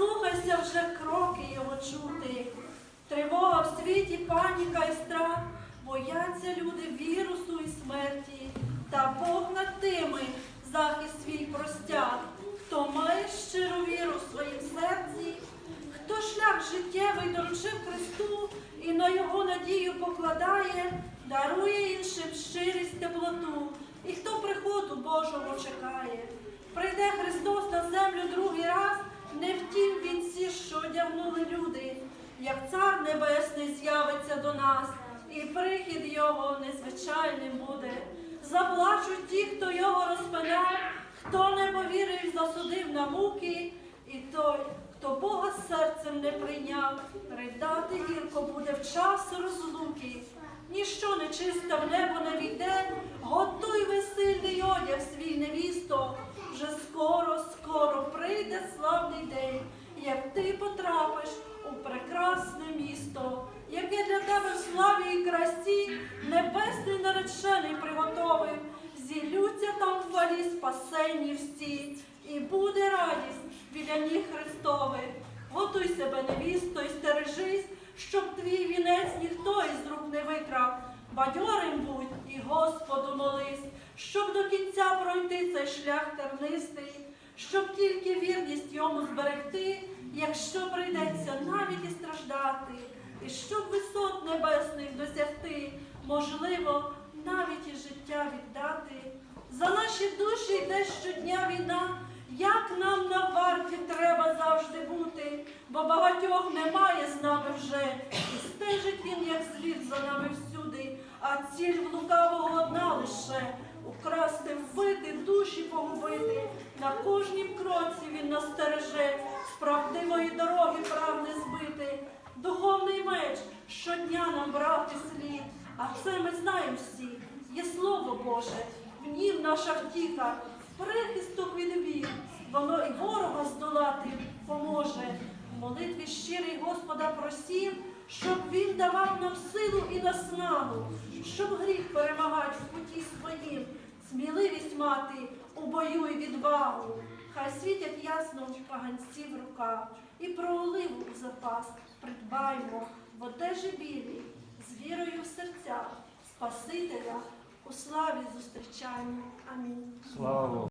Слухайся вже кроки його чути. Тривога в світі, паніка і страх. Бояться люди вірусу і смерті. Та Бог над тими захист свій простяг. Хто має щиру віру в своїм серці, хто шлях життєвий доручив Христу і на його надію покладає, дарує іншим щирість теплоту. І хто приходу Божого чекає, прийде Христос на землю другий раз не в тім вінці, що одягнули люди, як цар небесний з'явиться до нас, і прихід його незвичайним буде. Заплачуть ті, хто його розпинав, хто не повірив, засудив на муки, і той, хто Бога серцем не прийняв, ридати гірко буде в час розлуки. Ніщо нечисте в небо не війде, готуй весільний одяг свій невісто. Прийде славний день, як ти потрапиш у прекрасне місто, яке для тебе в славі і красі небесний наречений приготовив. Зілються там в хвалі спасені всі, і буде радість біля ніг Христових. Готуй себе, невісто, і стережись, щоб твій вінець ніхто із рук не викрав. Бадьорим будь і Господу молись, щоб до кінця пройти цей шлях тернистий, щоб тільки вірність йому зберегти, якщо прийдеться навіть і страждати, і щоб висот небесних досягти, можливо, навіть і життя віддати. За наші душі йде щодня війна, як нам на варті треба завжди бути, бо багатьох немає з нами вже, і стежить він, як слід за нами всюди, а ціль в лукавого одна лише украсти. На кожнім кроці він нас стереже, з правдивої дороги прагне збити. Духовний меч щодня нам брати слід, а це ми знаємо всі. Є слово Боже, в нім наша втіха, прихисток від вір, воно і ворога здолати поможе. В молитві щирий Господа просім, щоб він давав нам силу і наснагу, щоб гріх перемагати в путі своїм, сміливість мати у бою і відвагу. Хай світять ясно в паганців рука, і про оливу у запас придбаймо в одежі білі, з вірою в серцях, Спасителя у славі зустрічаємо. Амінь. Слава.